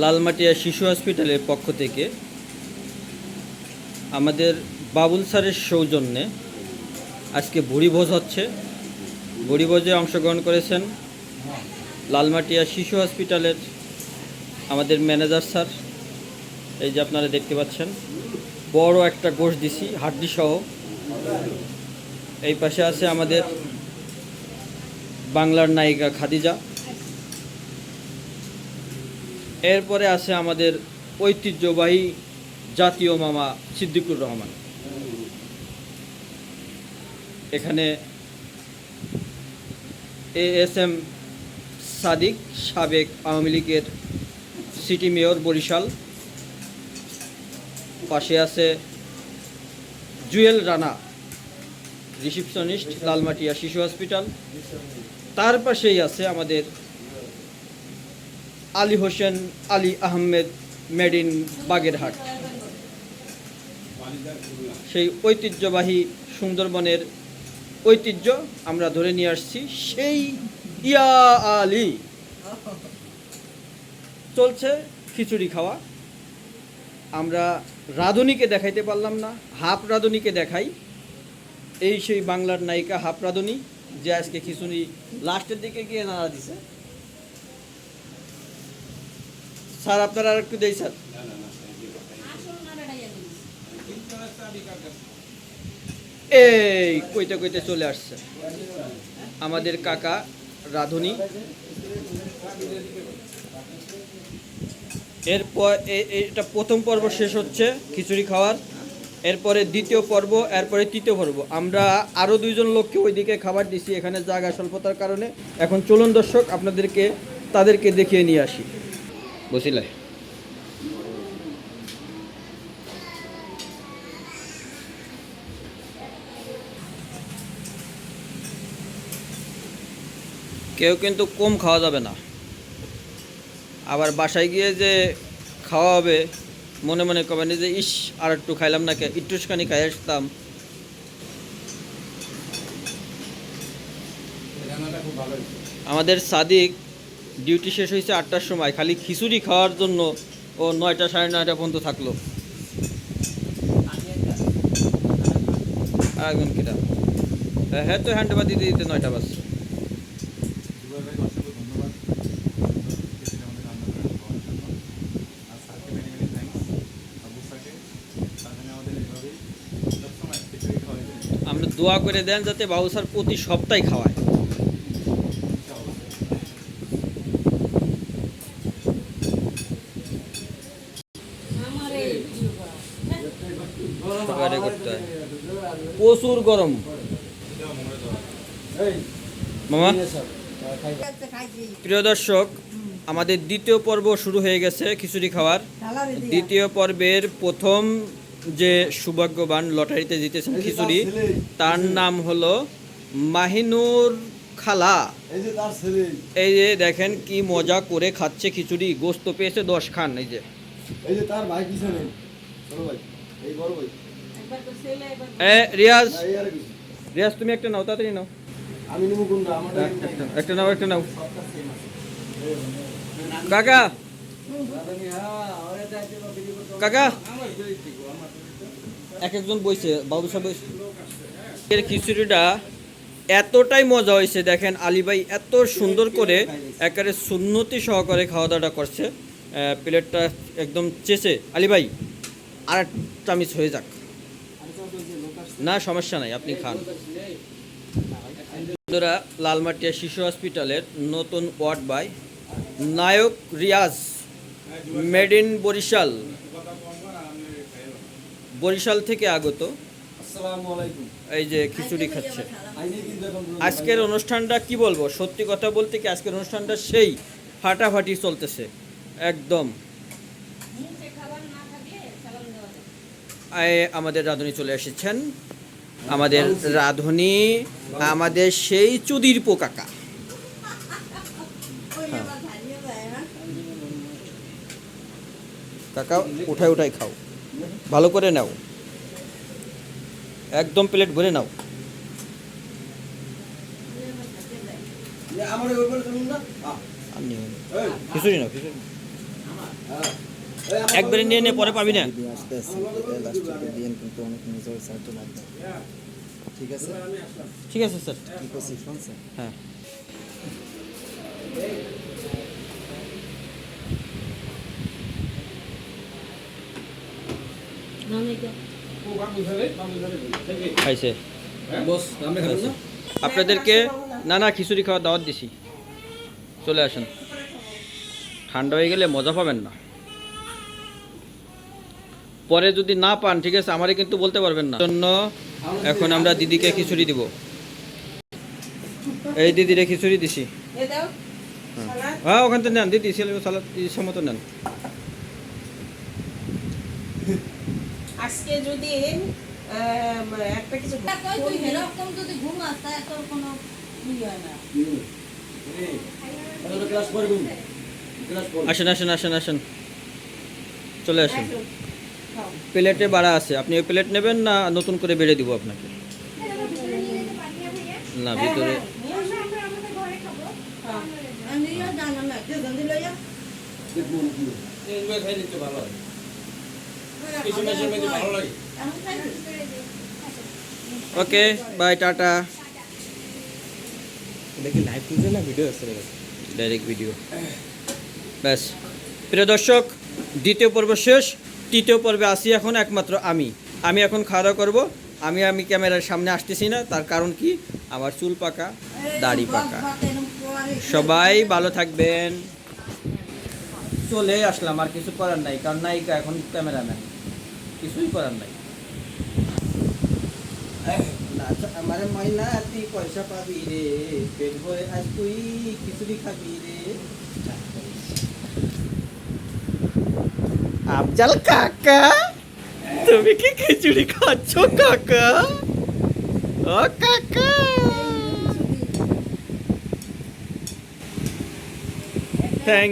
লালমাটিয়া শিশু হসপিটালের পক্ষ থেকে আমাদের বাবুল স্যারের সৌজন্যে আজকে ভুড়িভোজ হচ্ছে। ভুড়িভোজে অংশগ্রহণ করেছেন লালমাটিয়া শিশু হসপিটালের আমাদের ম্যানেজার স্যার। এই যে আপনারা দেখতে পাচ্ছেন, বড় একটা গোশ দিছি, হাড্ডি সহ। এই পাশে আছে আমাদের বাংলার নায়িকা খাদিজা। এরপরে আছে আমাদের ঐতিহ্যবাহী জাতীয় মামা সিদ্দিকুর রহমান। এখানে এ এস এম সাদিক সাবেক আওয়ামী লীগের সিটি মেয়র বরিশাল। পাশে আছে জুয়েল রানা, রিসিপশনিস্ট, লালমাটিয়া শিশু হসপিটাল। তার পাশেই আছে আমাদের আলী হোসেন আলী আহমেদ মেড ইন বাগেরহাট। সেই ঐতিহ্যবাহী সুন্দরবনের ঐতিহ্য আমরা ধরে নিয়ে আসছি, সেই ইয়া আলী। চলছে খিচুড়ি খাওয়া। আমরা রাঁধুনিকে দেখাইতে পারলাম না, হাফ রাঁধুনিকে দেখাই। এই সেই বাংলার নায়িকা হাফ রাঁধুনি, যে আজকে খিচুড়ি লাস্টের দিকে গিয়ে নাড়া দিছে। স্যার, আপনারা আর একটু দেই, স্যার। এই, কইতে কইতে চলে আসছে। আমাদের কাকা রাধুনি। এরপর এটা প্রথম পর্ব শেষ হচ্ছে খিচুড়ি খাওয়ার। এরপরে দ্বিতীয় পর্ব, এরপরে তৃতীয় পর্ব। আমরা আরও দুইজন লোককে ওইদিকে খাবার দিছি, এখানে জায়গা স্বল্পতার কারণে। এখন চলুন দর্শক, আপনাদেরকে, তাদেরকে দেখিয়ে নিয়ে আসি। বসিলাই কেউ কিন্তু কম খাওয়া যাবে না। আবার বাসায় গিয়ে যে খাওয়া হবে, মনে মনে কবেন যে, ইস, আর একটু খাইলাম না একটুখানি খাই আসতাম। আমাদের সাদিক ডিউটি শেষ হয়েছে আটটার সময়। খালি খিচুড়ি খাওয়ার জন্য ও নয়টা সাড়ে নয়টা পর্যন্ত থাকল। আর একজন কিটা হ্যাঁ তো হ্যান্ডবা দিতে দিতে নয়টা বাস আমরা দোয়া করে দেন যাতে বাবু স্যার প্রতি সপ্তাহে খাওয়ায়। প্রচুর গরম। মামা? প্রিয় দর্শক, আমাদের দ্বিতীয় পর্ব শুরু হয়ে গেছে খিচুড়ি খাওয়ার। দ্বিতীয় পর্বের প্রথম যে সৌভাগ্যবান লটারিতে জিতেছেন খিচুড়ি, তার নাম হলো মাহিনুর খালা। এই যে দেখেন কি মজা করে খাচ্ছে খিচুড়ি, গোস্ত পেয়েছে দশ খান, এই যে। এই যে তার ভাই পিছনে। ছোট ভাই, এই বড় ভাই। রিয়াজ। রিয়াজ তুমি একটা নাও তাড়াতাড়ি নাও। আমি নিমু কোনটা? আমার একটা নাও একটা নাও কাকা। কাকা। এক একজন বইছে বাবু সাহেব। এর খিচুড়িটা এতটাই মজা হয়েছে দেখেন আলী ভাই এত সুন্দর করে একেবারে সুন্নতি সহকারে খাওয়া দাওয়াটা করছে প্লেটটা একদম চেষে আলী ভাই আর চামিচ হয়ে যাক। না, সমস্যা নাই, আপনি খান। বন্ধুরা, লালমাটিয়া শিশু হসপিটালের নতুন ওয়ার্ড বাই নায়ক রিয়াজ, মেড ইন বরিশাল। বরিশাল থেকে আগত। এই যে খিচুড়ি খাচ্ছে। আজকের অনুষ্ঠানটা কি বলব? সত্যি কথা বলতে কি আজকের অনুষ্ঠানটা সেই ফাটাফাটি চলতেছে। একদম। আমাদের রাঁধুনি চলে এসেছেন। আমাদের রাঁধুনি আমাদের সেই চুদির পোকাকা। কাকা উঠাই উঠাই খাও। ভালো করে নাও। একদম প্লেট ভরে নাও। আমার ওই বলে শুনুন না। নিও না। হ্যাঁ একবারে নিয়ে নে পরে পাবি না? ঠিক আছে? ঠিক আছে স্যার কি করছি শুনছেন হ্যাঁ। না? আপনাদেরকে না না খিচুড়ি খাওয়ার দাওয়াত দিছি। চলে আসেন। ঠান্ডা হয়ে গেলে মজা পাবেন না। পরে যদি না পান ঠিক আছে আমারে কিন্তু বলতে পারবেন না। জন্য এখন আমরা দিদিকে খিচুড়ি দিব। এই দিদিরে খিচুড়ি দিছি। এ দাও হ্যাঁ। সালাদ। হ্যাঁ ওখান থেকে নেন দিদি সালাদ সমত নেন। আজকে যদি আম, একটা কিছু এরকম যদি ঘুম আসতা তোর কোনো ইয়ে না। ক্লাস করবেন ক্লাস করবেন আসেন আসেন আসেন আসেন। চলে আসেন। প্লেটে বাড়া আছে। আপনি ওই প্লেট নেবেন না নতুন করে বেড়ে দিব আপনাকে? না ভিতরে হ্যাঁ, আসো। হ্যাঁ। Okay bye tata. দেখি লাইভ তুলছে না ভিডিও ডাইরেক্ট ভিডিও ব্যাস। প্রিয় দর্শক দ্বিতীয় পর্ব শেষ। তৃতীয় পর্বে আসি এখন একমাত্র আমি। আমি এখন খাওয়া দাওয়া করব। আমি আমি ক্যামেরার সামনে আসতেছি না, তার কারণ কি? আমার চুল পাকা, দাড়ি পাকা। সবাই ভালো থাকবেন। চলে আসলাম, আর কিছু করার নাই, কারণ নায়িকা এখন ক্যামেরা ক্যামেরাম্যান। কিছুই করার নাই। আমার ময়না তুই পয়সা পাবি রে, পেট ভরে আজ তুই খিচুড়ি খাবি রে। আফজাল কাকা তুমি কি খিচুড়ি খাচ্ছ কাকা? ও কাকা। থ্যাংক